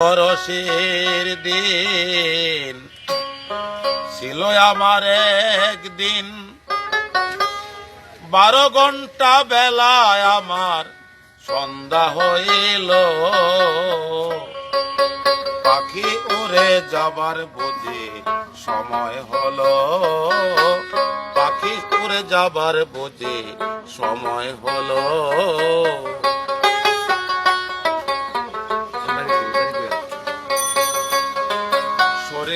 পরশের দিন ছিল আমার একদিন। বারো ঘণ্টা বেলায় আমার সন্ধ্যা হইল। পাখি উড়ে যাবার বুঝি সময় হলো। পাখি উড়ে যাবার বুঝি সময় হলো।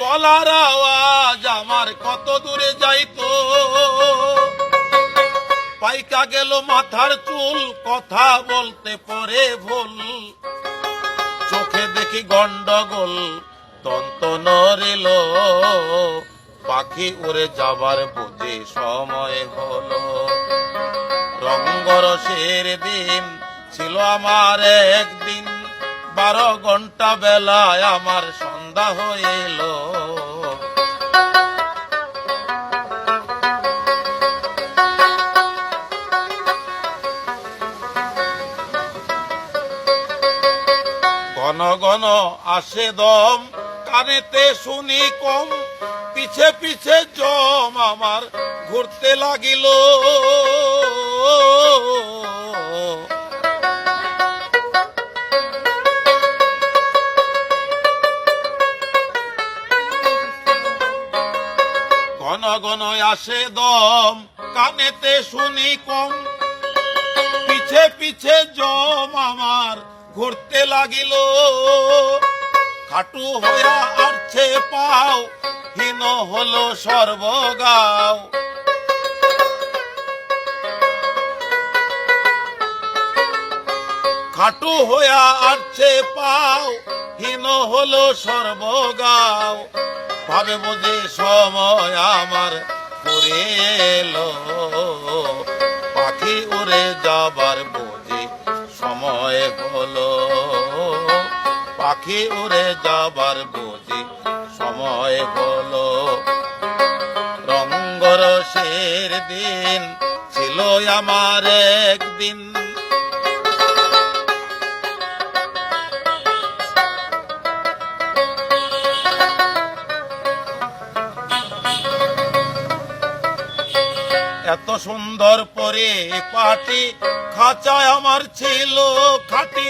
গলার আওয়াজ আমার কত দূরে যাইতো। পাইকা গেল মাথার চুল, কথা বলতে পরে ভুল। চোখে দেখি গন্ডগোল তন্ত নড়িল। পাখি উড়ে যাবার বুঝি সময় হলো। রঙ্গরসের দিন ছিল আমার একদিন। বারো ঘণ্টা বেলায় আমার সন্ধ্যা হইল ঘন ঘন আসে দম, কানেতে শুনি কম, পিছে পিছে জম আমার ঘুরতে লাগিল। ঘন আসে দম, কানেতে শুনি কম। পিছে পিছে জম আমার ঘুরতে লাগিল। খাটু হইয়া আরছে পাও, হীন হলো সর্বগাও। খাটু হইয়া আরছে পাও, হীন হলো সর্বগাও। ভাবে বুঝি সময় আমার ফুরে এলো। পাখি উড়ে যাবার বুঝি সময় হলো। পাখি উড়ে যাবার বুঝি সময় হলো। রঙ্গরসের দিন ছিল আমার একদিন। এত সুন্দর পরে পাটি খাঁচায় আমার ছিল খাটি।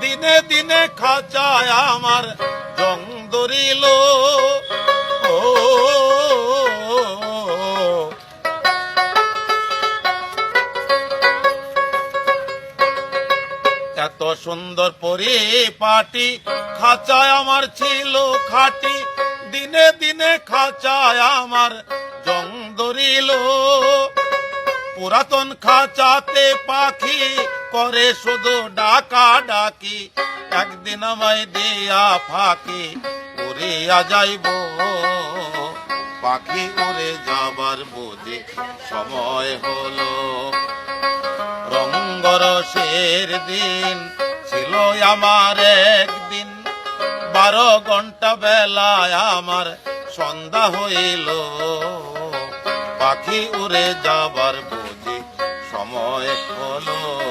দিনে দিনে খাঁচায় আমার জং ধরিল ও, এত সুন্দর পরে পাটি খাঁচায় আমার ছিল খাটি। দিনে দিনে খাঁচায় আমার জং ধরিল পুরাতন খাঁচাতে পাখি করে, শুধু ডাকা ডাকি একদিন আমায় দিয়া ফাঁকি উড়িয়া যাইব পাখি উড়ে যাবার বুঝে সময় হলো। রঙ্গরসের দিন ছিল আমার একদিন। বারো ঘণ্টা বেলায় আমার সন্ধ্যা হইল। পাখি উড়ে যাবার বুঝি সময় হলো।